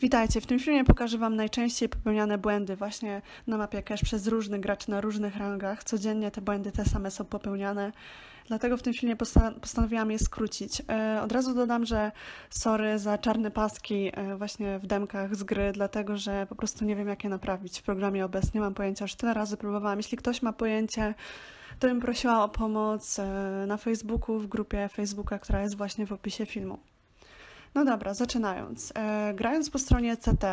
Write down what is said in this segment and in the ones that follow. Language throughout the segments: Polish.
Witajcie, w tym filmie pokażę Wam najczęściej popełniane błędy właśnie na mapie cache przez różnych graczy na różnych rangach. Codziennie te błędy te same są popełniane, dlatego w tym filmie posta- postanowiłam je skrócić. E, od razu dodam, że sorry za czarne paski e, właśnie w demkach z gry, dlatego że po prostu nie wiem jak je naprawić w programie OBS, nie mam pojęcia, już tyle razy próbowałam. Jeśli ktoś ma pojęcie, to bym prosiła o pomoc e, na Facebooku, w grupie Facebooka, która jest właśnie w opisie filmu. No dobra, zaczynając. E, grając po stronie CT,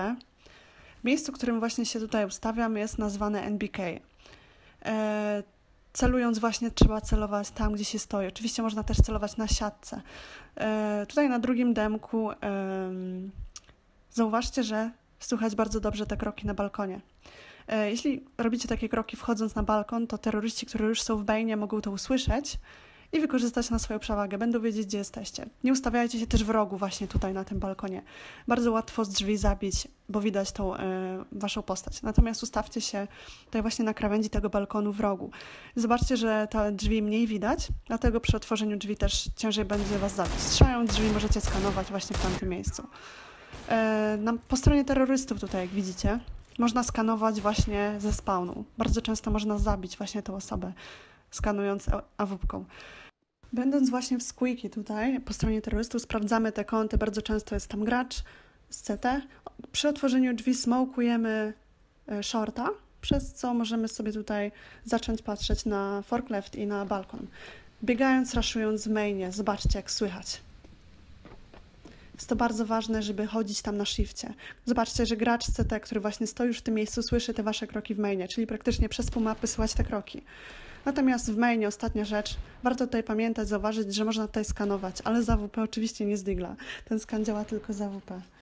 miejsce, którym właśnie się tutaj ustawiam, jest nazwane NBK. E, celując właśnie trzeba celować tam, gdzie się stoi. Oczywiście można też celować na siatce. E, tutaj na drugim demku em, zauważcie, że słychać bardzo dobrze te kroki na balkonie. E, Jeśli robicie takie kroki wchodząc na balkon, to terroryści, którzy już są w bejnie, mogą to usłyszeć i wykorzystać na swoją przewagę. Będą wiedzieć, gdzie jesteście. Nie ustawiajcie się też w rogu właśnie tutaj na tym balkonie. Bardzo łatwo z drzwi zabić, bo widać tą e, waszą postać. Natomiast ustawcie się tutaj właśnie na krawędzi tego balkonu w rogu. Zobaczcie, że te drzwi mniej widać, dlatego przy otworzeniu drzwi też ciężej będzie was zabić. Strzelają drzwi możecie skanować właśnie w tamtym miejscu. E, na, po stronie terrorystów tutaj, jak widzicie, można skanować właśnie ze spawnu. Bardzo często można zabić właśnie tę osobę, skanując awupką. Będąc właśnie w Squeaky tutaj, po stronie terrorystów, sprawdzamy te kąty. Bardzo często jest tam gracz z CT. Przy otworzeniu drzwi smokujemy e, shorta, przez co możemy sobie tutaj zacząć patrzeć na forklift i na balkon. Biegając, raszując w mainie, zobaczcie jak słychać. Jest to bardzo ważne, żeby chodzić tam na shifcie. Zobaczcie, że gracz CT, który właśnie stoi już w tym miejscu, słyszy te wasze kroki w mainie, czyli praktycznie przez pół mapy słychać te kroki. Natomiast w mainie ostatnia rzecz, warto tutaj pamiętać, zauważyć, że można tutaj skanować, ale za WP oczywiście nie z digla. Ten skan działa tylko za WP.